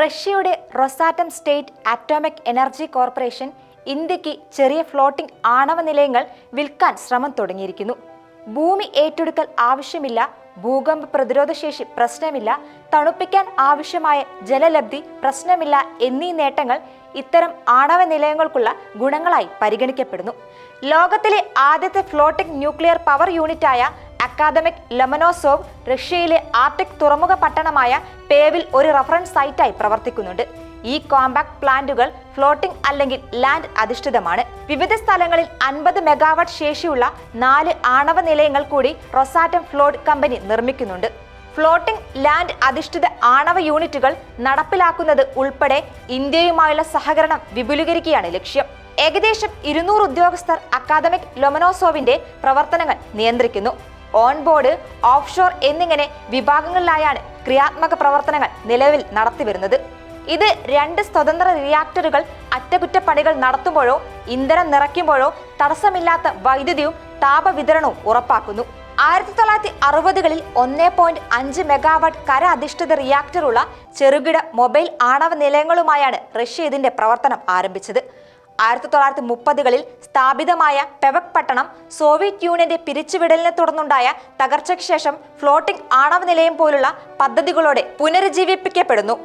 റഷ്യയുടെ Rosatom state atomic energy corporation ഇന്ത്യയ്ക്ക് ചെറിയ ഫ്ലോട്ടിംഗ് ആണവ നിലയങ്ങൾ വിൽക്കാൻ ശ്രമം തുടങ്ങിയിരിക്കുന്നു. ഭൂമി ഏറ്റെടുക്കൽ ആവശ്യമില്ല ഭൂകമ്പ പ്രതിരോധശേഷി പ്രശ്നമില്ല തണുപ്പിക്കാൻ ആവശ്യമായ ജലലബ്ധി പ്രശ്നമില്ല എന്നീ നേട്ടങ്ങൾ ഇത്തരം ആണവ നിലയങ്ങൾക്കുള്ള ഗുണങ്ങളായി പരിഗണിക്കപ്പെടുന്നു. ലോകത്തിലെ ആദ്യത്തെ ഫ്ലോട്ടിംഗ് ന്യൂക്ലിയർ പവർ യൂണിറ്റായ അക്കാദമിക് ലമനോസോവ് റഷ്യയിലെ ആർട്ടിക് തുറമുഖ പട്ടണമായ പേവിൽ ഒരു റഫറൻസ് സൈറ്റായി പ്രവർത്തിക്കുന്നുണ്ട്. ഈ കോമ്പാക്ട് പ്ലാന്റുകൾ ഫ്ലോട്ടിംഗ് അല്ലെങ്കിൽ ലാൻഡ് അധിഷ്ഠിതമാണ്. വിവിധ സ്ഥലങ്ങളിൽ അൻപത് മെഗാവാട്ട് ശേഷിയുള്ള നാല് ആണവ നിലയങ്ങൾ കൂടി റൊസാറ്റം ഫ്ലോഡ് കമ്പനി നിർമ്മിക്കുന്നുണ്ട്. ഫ്ലോട്ടിംഗ് ലാൻഡ് അധിഷ്ഠിത ആണവ യൂണിറ്റുകൾ നടപ്പിലാക്കുന്നത് ഉൾപ്പെടെ ഇന്ത്യയുമായുള്ള സഹകരണം വിപുലീകരിക്കുകയാണ് ലക്ഷ്യം. ഏകദേശം ഇരുന്നൂറ് ഉദ്യോഗസ്ഥർ അക്കാദമിക് ലൊമനോസോവിന്റെ പ്രവർത്തനങ്ങൾ നിയന്ത്രിക്കുന്നു. ഓൺ ബോർഡ് ഓഫ് ഷോർ എന്നിങ്ങനെ വിഭാഗങ്ങളിലായാണ് ക്രിയാത്മക പ്രവർത്തനങ്ങൾ നിലവിൽ നടത്തിവരുന്നത്. ഇത് രണ്ട് സ്വതന്ത്ര റിയാക്ടറുകൾ അറ്റകുറ്റപ്പണികൾ നടത്തുമ്പോഴോ ഇന്ധനം നിറയ്ക്കുമ്പോഴോ തടസ്സമില്ലാത്ത വൈദ്യുതിയും താപവിതരണവും ഉറപ്പാക്കുന്നു. ആയിരത്തി തൊള്ളായിരത്തി അറുപതുകളിൽ ഒന്നേ പോയിന്റ് അഞ്ച് മെഗാവാട്ട് കര അധിഷ്ഠിത റിയാക്ടറുള്ള ചെറുകിട മൊബൈൽ ആണവ നിലയങ്ങളുമായാണ് റഷ്യ ഇതിന്റെ പ്രവർത്തനം ആരംഭിച്ചത്. ആയിരത്തി തൊള്ളായിരത്തി മുപ്പതുകളിൽ സ്ഥാപിതമായ പെവക് പട്ടണം സോവിയറ്റ് യൂണിയന്റെ പിരിച്ചുവിടലിനെ തുടർന്നുണ്ടായ തകർച്ചയ്ക്ക് ശേഷം ഫ്ലോട്ടിംഗ് ആണവ നിലയം പോലുള്ള പദ്ധതികളോടെ പുനരുജ്ജീവിപ്പിക്കപ്പെടുന്നു.